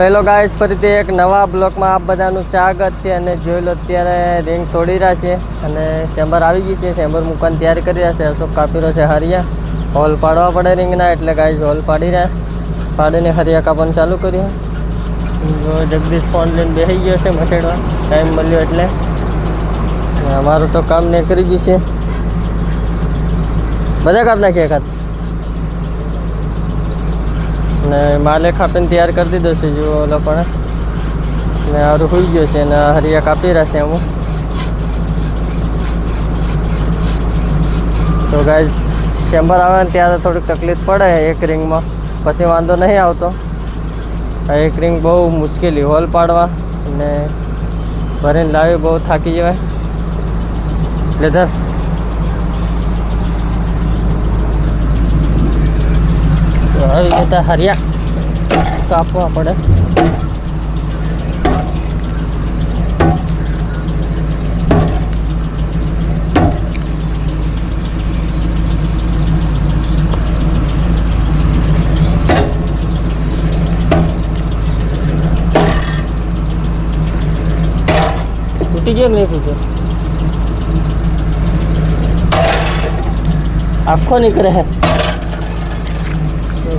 Hello guys, ફરીથી એક નવા બ્લોકમાં આપ બધાનું સ્વાગત છે અને જોઈ લો અત્યારે રિંગ તોડી રહ્યા છે અને ચેમ્બર આવી ગઈ છે. ચેમ્બર મૂકવાની તૈયારી કરી રહ્યા છે. અશોક કાપી છે હરિયા. હોલ પાડવા પડે રિંગના, એટલે ગાઈસ હોલ પાડી રહ્યા. પાડીને હરિયા કાપવાનું ચાલુ કર્યું. જગદીશ ફોન લઈને બેસી ગયો છે મસેડવા. ટાઈમ મળ્યો એટલે. અમારું તો કામ ને કરી ગયું છે. બધા કાપ નાખીએ એકાદ ને માલે કાપીને તૈયાર કરી દીધો છે જો પણ. ને હારું હોઈ ગયો છે ને હરિયા કાપી રહ્યા છે અમુક તો ગાઈઝ ચેમ્બર આવે ને ત્યારે થોડીક તકલીફ પડે એક રિંગમાં પછી વાંધો નહીં આવતો. એક રિંગ બહુ મુશ્કેલી હોલ પાડવા અને ભરીને લાવી બહુ થાકી જવાય. એટલે ધર તો આવી રીતે હરિયા કાપવા પડે તૂટી ગયો કે નહીં તૂટ્યો આખો નીકળે હે તો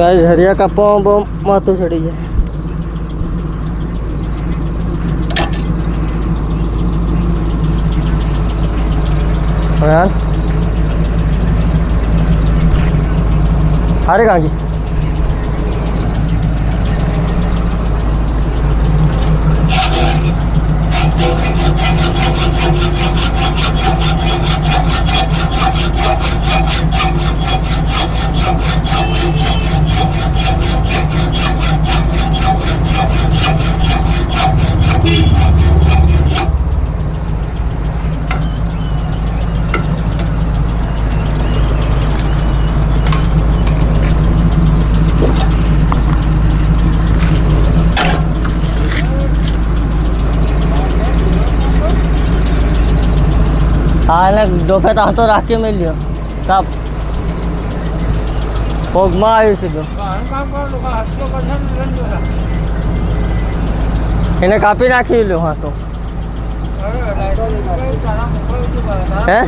ગાઈસ હરિયા કાપવામાં બહુ માથું ચડી જાય हाँ अरे कहाँ की હા એને ડોફે તો હાથો રાખી મેલ્યો કાપ પગમાં આવ્યું સીધો એને કાપી નાખી લ્યો હાથો હે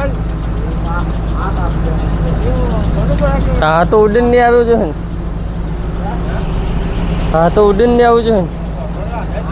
હા તો ઉડીને નહીં આવ્યું છે હા તો ઉડીને નહીં આવ્યું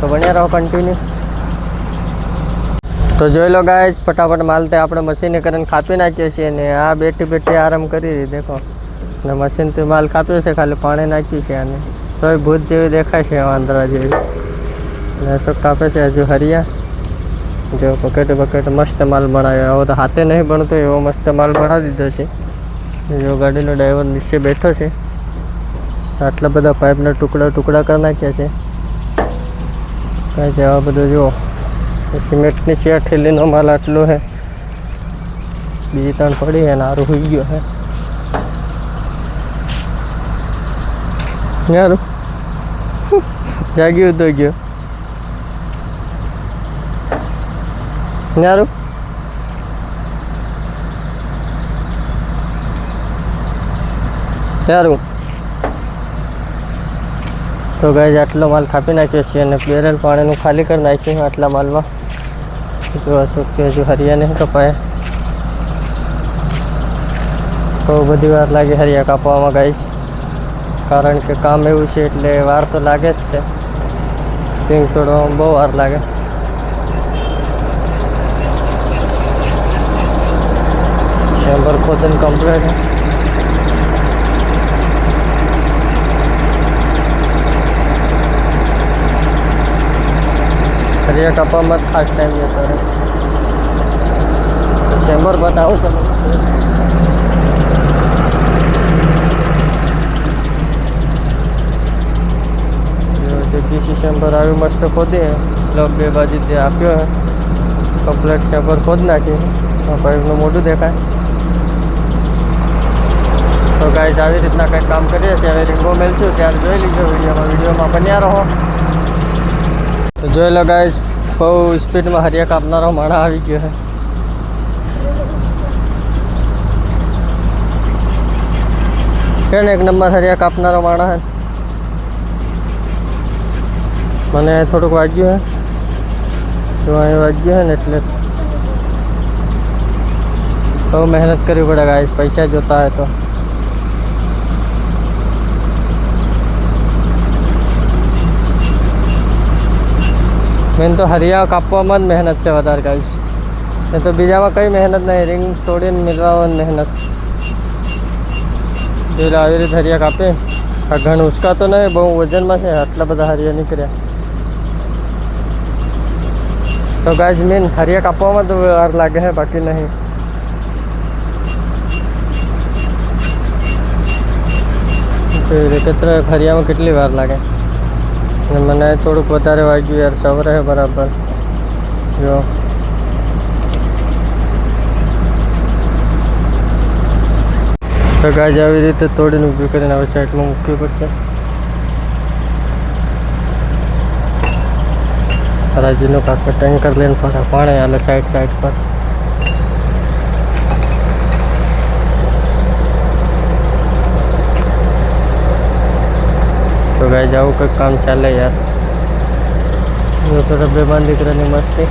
તો બન્યા રહો કન્ટિન્યુ તો જોઈ લો ગાઈસ ફટાફટ માલ તે આપણે મશીને કરીને કાપી નાખીએ છીએ ને આ બેઠી બેઠી આરામ કરી રહી, દેખો. ને મશીનથી માલ કાપ્યો છે, ખાલી પાણી નાખ્યું છે અને તોય ભૂત જેવી દેખાય છે વાંદરા જેવી. ને અશોક કાપે છે હજુ હરિયા. જો પકેટ બકેટ મસ્ત માલ બનાવ્યો હવે તો હાથે નહીં ભણતો, એવો મસ્ત માલ ભણાવી દીધો છે. જો ગાડીનો ડ્રાઈવર નીચે બેઠો છે. આટલા બધા પાઇપના ટુકડા ટુકડા કરી નાખ્યા છે. કાંઈ છે આવા બધું જુઓ સિમેન્ટની ચેર ઠેલીનો માલ આટલો છે બીજી ત્રણ પડી છે ને આરું હોઈ ગયો છે યારું જાગ્યું તો ગયો યારું યારું તો ગાય આટલો માલ કાપી નાખ્યો છે અને બેરલ પાણીનું ખાલી કરી નાખ્યું આટલા માલમાં જો અશોક કે હજુ હરિયા નહીં કપાયા બહુ બધી વાર લાગે હરિયા કાપવામાં ગાઈશ કારણ કે કામ એવું છે એટલે વાર તો લાગે જ છે સિંગ તોડવામાં બહુ વાર લાગે ચેમ્બર ખોદન કમ્પ્લીટ છે હરિયા કાપવામાં જ ખાસ ટાઈમ જતો રહે ચેમ્બર બતાવું તમે જગદીશી ચેમ્બર આવ્યું મસ્ત ખોદી સ્લબ બે બાજુ જે આપ્યો હે કમ્પ્લેટ ચેમ્બર ખોદ નાખી પાઇપનું મોઢું દેખાય તો ગાઈસ આવી રીતના કંઈક કામ કરીએ છીએ હવે રીંગો મેલશું ત્યારે જોઈ લીજો વિડીયોમાં વિડીયોમાં બન્યા રહો તો જોઈ લો ગાઈસ બહુ સ્પીડમાં હરિયા કાપનારો માણા આવી ગયો છે કે ને એક નંબર હરિયા કાપનારો માણા હે મને થોડુંક વાગ્યું હે જો અહીં વાગ્યું હે ને એટલે બહુ મહેનત કરવી પડે ગાઈસ પૈસા જોતા હે તો મેન તો હરિયા કાપવામાં જ મહેનત છે વધારે ગાઈસ એ તો બીજામાં કઈ મહેનત નહીં રિંગ તોડીને મિલવામાં જ મહેનત જો આવી રીતે હરિયા કાપે આ ઘણ ઉચકાતો નહીં બહુ વજનમાં છે આટલા બધા હરિયા નીકળ્યા તો ગાઈઝ મેન હરિયા કાપવામાં તો વાર લાગે છે બાકી નહીં તો એકત્ર હરિયામાં કેટલી વાર લાગે અને મને થોડુંક વધારે વાગ્યું યાર, સવરે બરાબર. જો. તો ગાજ આવી રીતે તોડીને ઊભી કરીને હવે સાઈડમાં મૂકવી પડશે. હરાજીનો કાકા ટેન્કર લઈને ફરે પાણી હાલે સાઈડ સાઈડ પર. તો ગાય જાવું કંઈક કામ ચાલે યાર જો તો બેમાન દીકરાની મસ્તી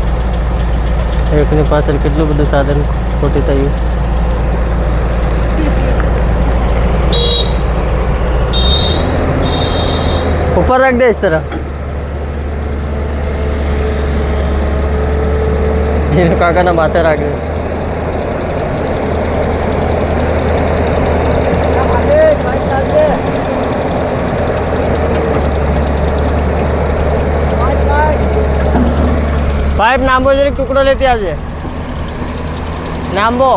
એકની પાછળ કેટલું બધું સાધન ખોટી થયું ऊपर रख दे इस तरह જીનુ કાકાના માથે રાખે પાઇપ નાંબો જરીક ટુકડો લેતી આવજે. નાંબો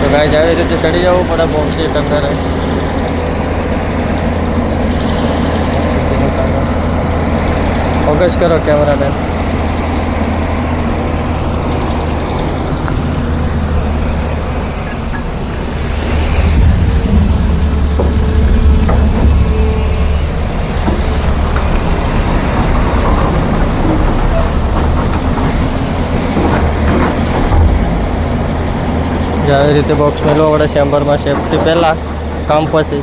તો ગાય આવી રીતે ચડી જવું પડે બોક્સી ટક્કરે ફોકસ કરો કેમેરામેન જે આવી રીતે બોક્સ મેળવવા પડે ચેમ્બરમાં સેફટી પહેલાં, કામ પછી.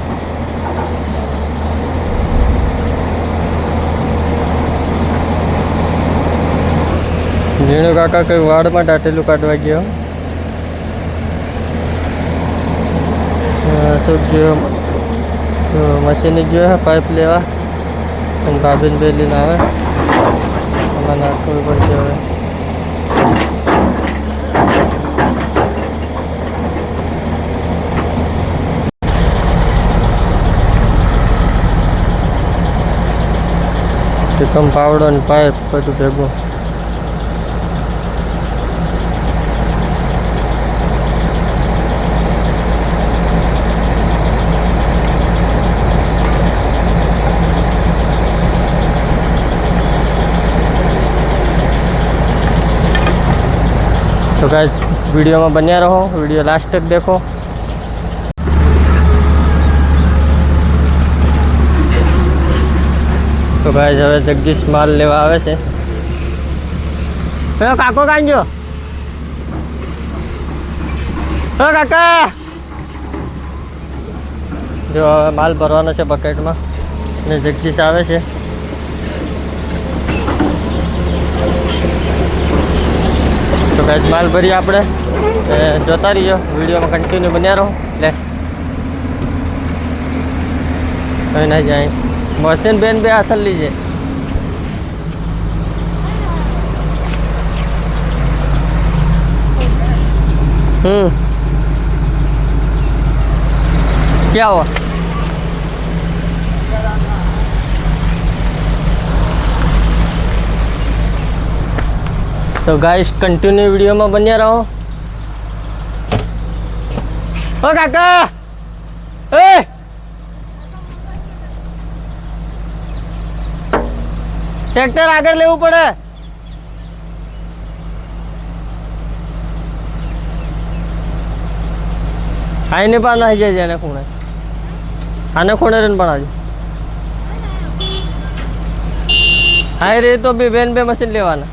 જીણુ કાકા કઈ વાડમાં દાટેલું કાઢવા ગયો? શું ગયો મશીને ગયો હે પાઇપ લેવા. અને ભાભીને બે લઈને આવે. એમાં નાખવું પડશે હવે. ટીકમ પાવડો ને પાઇપ બધું ભેગું તો ગાઈઝ વિડીયોમાં બન્યા રહો વિડીયો લાસ્ટ તક દેખો તો ભાઈ હવે જગદીશ માલ લેવા આવે છે. હે કાકો કાંજો હે કાકા! જો હવે માલ ભરવાનો છે બકેટમાં ને જગદીશ આવે છે. તો ગાઈસ, માલ ભરીએ આપણે. જોતા રહીએ વિડીયોમાં કન્ટિન્યુ બન્યા રહો. લે. કઈ ના જાય. મશીન બેન બે અસલ લીજે हम्म क्या हुआ તો ગાઈસ કન્ટિન્યુ વિડીયોમાં બન્યા રહો ઓ કાકા એ ટ્રેક્ટર આગળ લેવું પડે. આઈને પણ નાહી જાય એને ખૂણે. આને ખૂણે રહીને પણ આજે હા રે, તો બી બેન બે મશીન લેવાના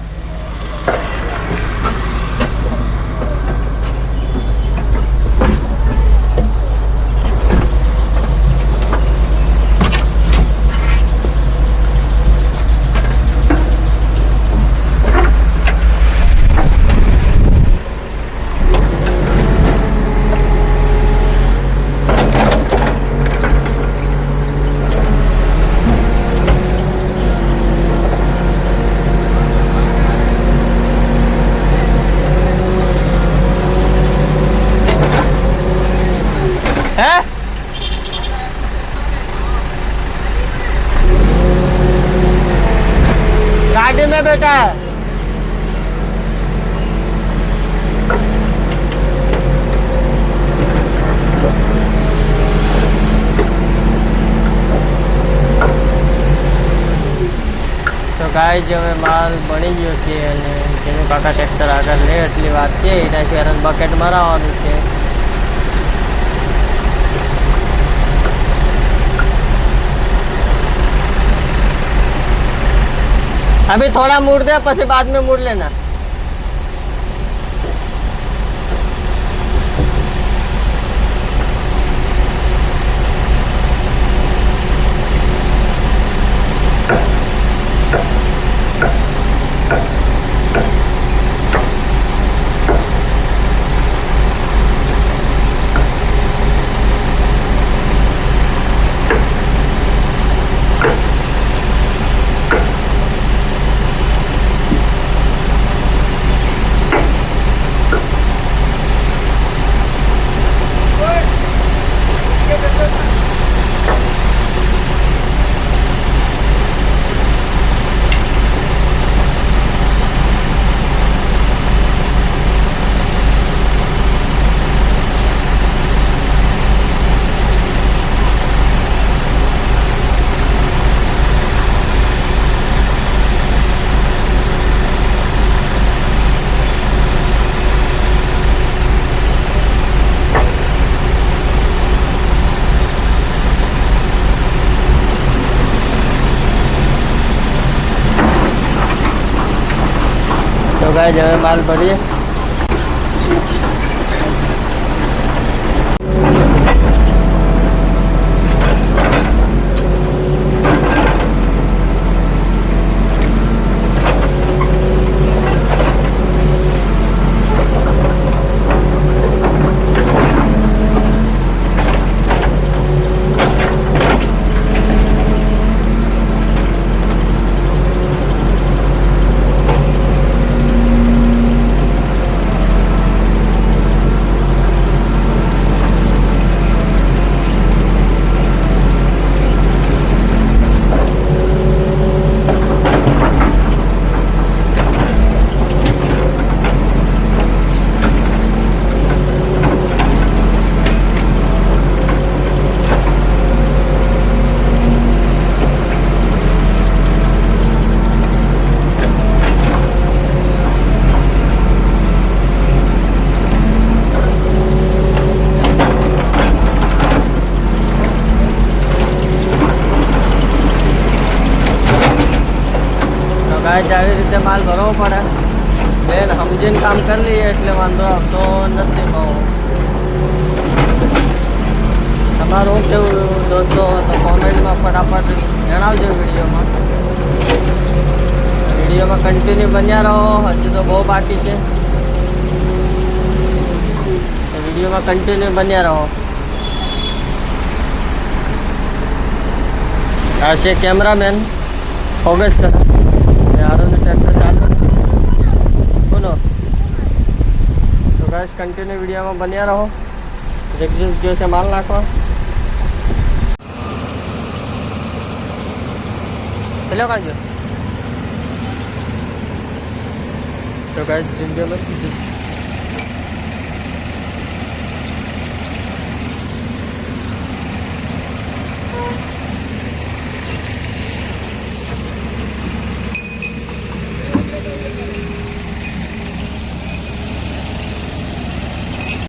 હે તો ગાય જ હવે માલ બની ગયો છે અને જેનું કાકા ટ્રેક્ટર આગળ લે એટલી વાત છે, એના શેરન બકેટ મરાવવાનું છે. अभी थोड़ा मुड़ दे પછી बाद में मुड़ लेना। गाय जगह माल भरिए સમજીને કામ કરી લઈએ એટલે વાંધો આવતો નથી બહુ. તમારું કેવું દોસ્તો? તો કોમેન્ટમાં ફટાફટ જણાવજો વિડીયોમાં. વિડીયોમાં કન્ટિન્યુ બન્યા રહો, હજુ તો બહુ બાકી છે. વિડીયોમાં કન્ટિન્યુ બન્યા રહો. આ છે કેમેરામેન ફોકસ કરે ને આરોનું ટ્રેક્ટર ચાલુ છે બોલો તો ગાઈસ કન્ટિન્યુ વિડીયોમાં બન્યા રહો. જગદીશ છે માલ નાખવા. પેલો કાંજો તો ગાઈઝ વિડીયોમાં